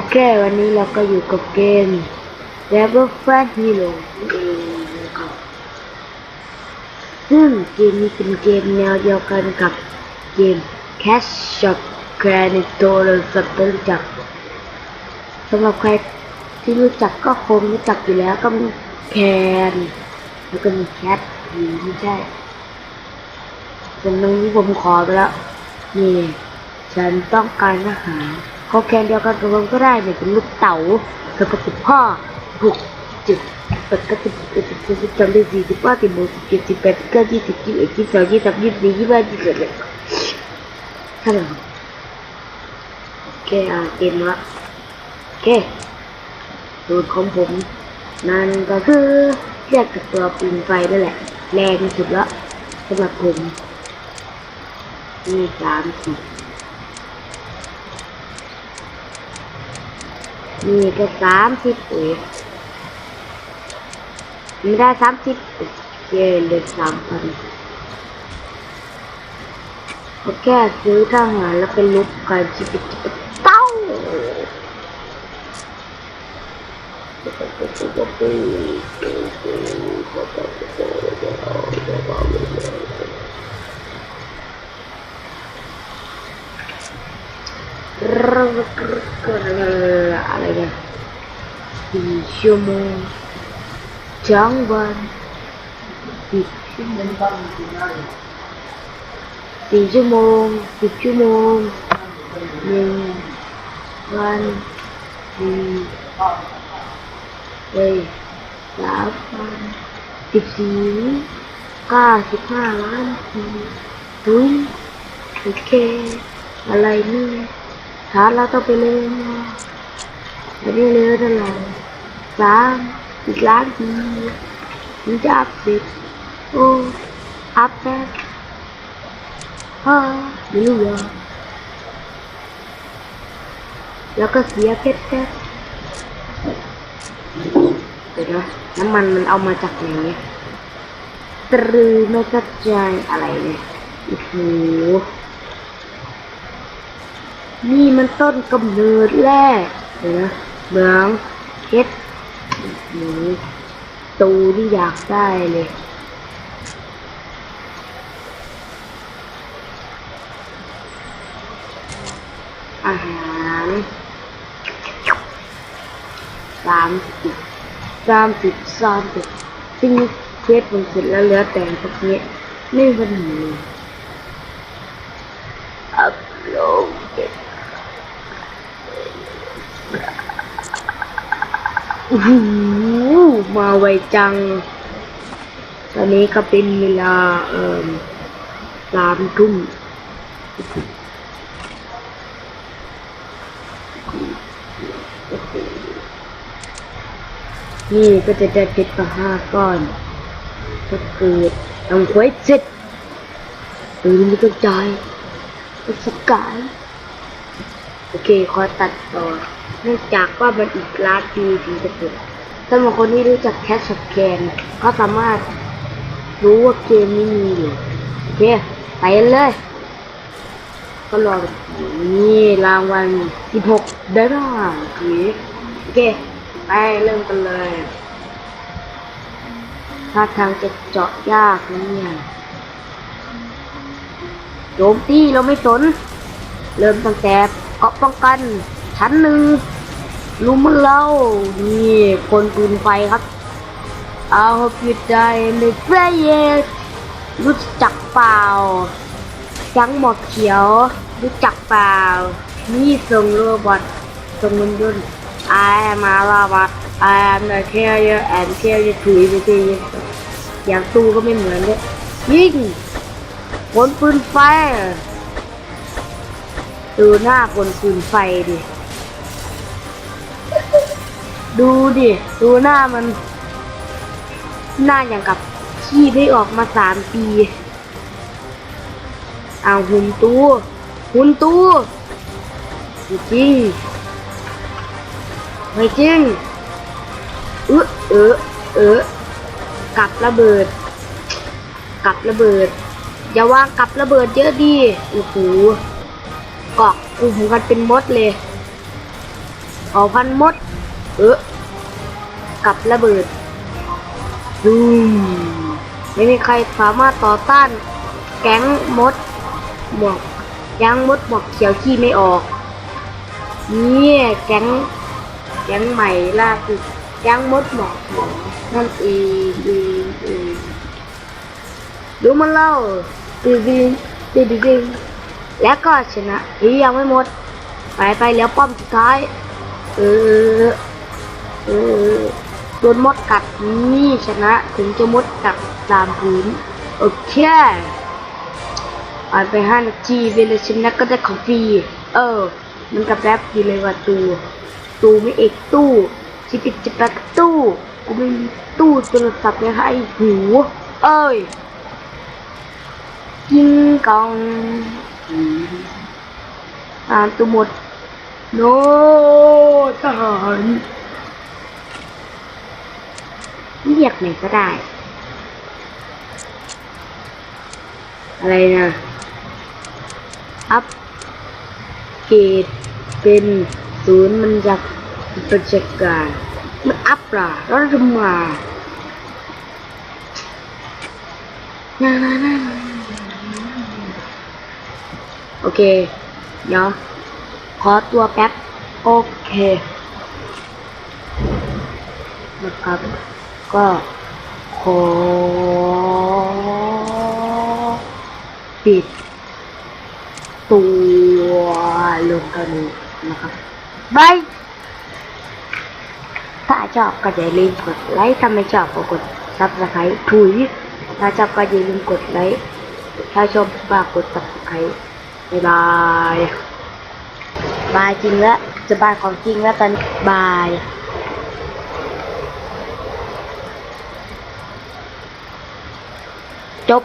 โอเค วันนี้เราก็อยู่กับเกม Rebel Fan Hero เองนะครับซึ่งเกมนี้เป็นเกมแนวเดียวกันกับเกม Cash Shop Granito หรือสัตว์รู้จักสำหรับใครที่รู้จักก็คงรู้จักอยู่แล้วก็มีแคนแล้วก็มีแคทไม่ใช่ส่วนตรงนี้ผมขอไปแล้วนี่ฉันต้องการอาหาร ขอแคนเดียวกันกับผมก็ได้เนี่ยเป็นลูกเต๋าเธอก็สิบพ่อหกจ็ดแปดก้าสิบเอ็ดสิบสองสิบสามสิบสี่สิบห้าสิบหกสิบเจ็ดสิบแปดสิบเก้ายี่สิบยี่สิบเอ็ดยี่สิบสองยี่สิบสามยี่สิบสี่ยี่สิบห้ายี่สิบหกเท่าไหร่โอเคอะเต็มละโอเคสูตรของผมนั่นก็คือเรียกกับตัวปืนไฟนั่นแหละ แรงสุดละสำหรับผมนี่สามสิบ นี่ก็สามสิบเอ็ดไม่ได้สามสิบเยเหลือสามพันก็แค่ซื้อทหารแล้วเป็นลุกกันชิบะชิบเต้ารเนี่ยสี่ ชั่วโมงทั้งวันสิบชั่วโมงสี่ชั่วโมงสิบชั่วโมงหนึ่งวันสี่เอ้ยสามวันสิบสี่ก้าสิบห้าล้านทีทุยโอเคอะไรนี่ถ้าเราต้องไปเล่นอันนี้เรือเท่าไหร่สามอีกล้านทีมันจะอัพเท่าไหรอแล้วก็เสียเพชรแป๊บเดี๋ยวนะน้ำมันมันเอามาจากไหน เนี่ยตรึไม่กระจายอะไรเนี่ยโอ้โหนี่มันต้นกำเนิดแรกเดี๋ยวนะเมืองเพชร หนูตูที่อยากได้เลยอาหารสามสิบสามสิบสามสิบซึ่งเทสมันเสร็จแล้วเหลือแต่พวกนี้ไม่มีปัญหาอัพโหลด โอ้โห มาไวจัง ตอนนี้ก็เป็นเวลา เอ่อสามทุ่มนี่ก็จะได้เพชรมาห้าก้อนถ้าเกิดทำเควสเสร็จตื่นไม่ต้องจ่ายก็สกาย โอเค ขอตัดต่อ เนื่องจากว่ามันอีกล้านปีถึงจะเกิดสำหรับคนที่รู้จักแคชช็อปแคนก็สามารถรู้ว่าเกมนี้มีอยู่โอเคไปเลย ก็รอนี่รางวัล16ได้บ้างโอเคโอเคไปเริ่มกันเลยถ้าทางจะเจาะยากนะเนี่ยโจมตีเราไม่สน เริ่มตั้งแต่เกาะป้องกัน ชั้นหนึ่งรู้มันเล่านี่คนปืนไฟครับ เอาผิดได้ในเฟรเยสรู้จักเปล่าจังหมอกเขียว รู้จักเปล่านี่ส่งโรบอทส่งมันยนต์ I am a robot I am the carrier and carrier ถุยไปทีอย่างตู้ก็ไม่เหมือนเลยยิงคนปืนไฟดูหน้าคนปืนไฟดิ ดูดิ ดูหน้ามัน หน้าอย่างกับขี้ได้ออกมาสามปีเอาวหุ่นตู้หุ่นตู้จริงไม่จริงเออเออเออกลับระเบิดกลับระเบิด อย่าวางกลับระเบิดเยอะดีโอ้โหเกาะกลุ่มกันเป็นมดเลยเผ่าพันมด เออ กับระเบิดดูไม่มีใครสามารถต่อต้าน แก๊งมดหมวกยังมดหมวกเขียวขี้ไม่ออกนี่แก๊งแก๊งใหม่ล่าสุดแก๊งมดหมอกเขียวนั่นเองเองเองดูมันเล่าตีดีตีดีดีแล้วก็ชนะอียังไม่หมด ไปไปแล้วป้อมสุดท้าย เออ เออ โดนมดกัดนี่ชนะถึงจะมดกัดตามพื้นโอเคอ่านไปห้านาทีเวลาชนะก็ได้ของฟรีเออ มันกับแรปอยู่เลยว่าตูตูไม่เอกตู้ชิปิดจะแปกตู้กูไม่มีตู้โทรศัพท์เลยให้หูเอ้ยกินกองอ่านตัวหมดโนทหาร เรียกไหนก็ได้ อะไรนะอัพเกรดเป็นศูนย์มันจะประจักการมันอัพล่ะแล้วทำมานานานาโอเค เดี๋ยว ขอตัวแป๊บ โอเคนะครับ ก็ขอปิด ตัวลงกันนี้นะครับบายถ้าชอบก็อย่าลืมกดไลค์ถ้าไม่ชอบก็กดซับสไครต์ถุยถ้าชอบก็อย่าลืมกดไลค์ถ้าชอบฝากกดซับสไครต์บายบายบายจริงแล้วจะบายของจริงแล้วตอนบาย จบ